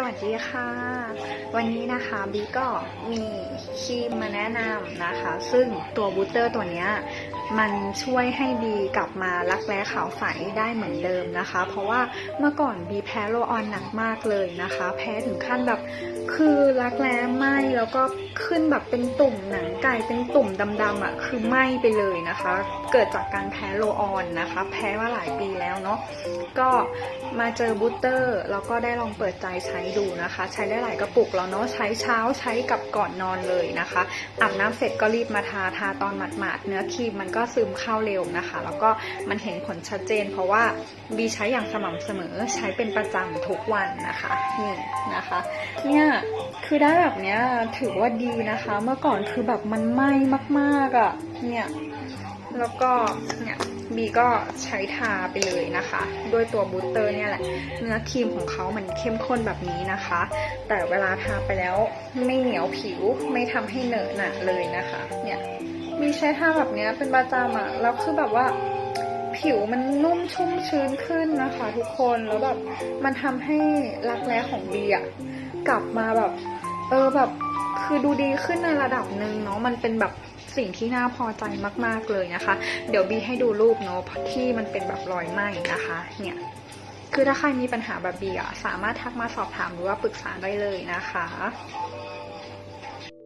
สวัสดีค่ะ วันนี้นะคะบีก็มีครีมมาแนะนำนะคะ ซึ่งตัวบูสเตอร์ตัวเนี้ย มันช่วยให้บีกลับมารักแร้ขาวใสได้เหมือนเดิมนะคะ เพราะว่าเมื่อก่อนบีแพ้โรลออนหนักมากเลยนะคะ แพ้ถึงขั้นแบบคือรักแร้ไหมแล้วก็ขึ้นแบบเป็นตุ่มหนังไก่เป็นตุ่มดำๆอะคือไหมไปเลยนะคะ เกิดจากการแพ้โรลออนนะคะ แพ้มาหลายปีแล้วเนาะก็มาเจอบูสเตอร์แล้วก็ได้ลองเปิดใจใช้ดูนะคะ ใช้ได้หลายกระปุกแล้วเนาะใช้เช้าใช้กับก่อนนอนเลยนะคะอาบน้ำเสร็จก็รีบมาทาทาตอนหมาดๆเนื้อครีมมันก็ก็ซึมเข้าเร็วนะคะ แล้วก็มันเห็นผลชัดเจน เพราะว่าบีใช้อย่างสม่ำเสมอใช้เป็นประจำทุกวันนะคะนี่นะคะ เนี่ยคือได้แบบเนี้ยถือว่าดีนะคะ เมื่อก่อนคือแบบมันไหม้มากๆอะ่ะเนี่ยแล้วก็เนี่ยบีก็ใช้ทาไปเลยนะคะ ด้วยตัวบูสเตอร์เนี่ยแหละ เนื้อครีมของเขามันเข้มข้นแบบนี้นะคะ แต่เวลาทาไปแล้วไม่เหนียวผิวไม่ทำให้เหนอะหนะเลยนะคะ เนี่ย บีใช้ทาแบบเนี้ยเป็นประจำอะแล้วคือแบบว่าผิวมันนุ่มชุ่มชื้นขึ้นนะคะ ทุกคนแล้วแบบมันทำให้รักแร้ของบีอะกลับมาแบบ เออแบบคือดูดีขึ้นในระดับหนึ่งเนาะมันเป็นแบบสิ่งที่น่าพอใจมากๆเลยนะคะ เดี๋ยวบีให้ดูรูปเนาะที่มันเป็นแบบรอยไหม้นะคะ เนี่ย คือถ้าใครมีปัญหาแบบบีอะสามารถทักมาสอบถามหรือว่าปรึกษาได้เลยนะคะ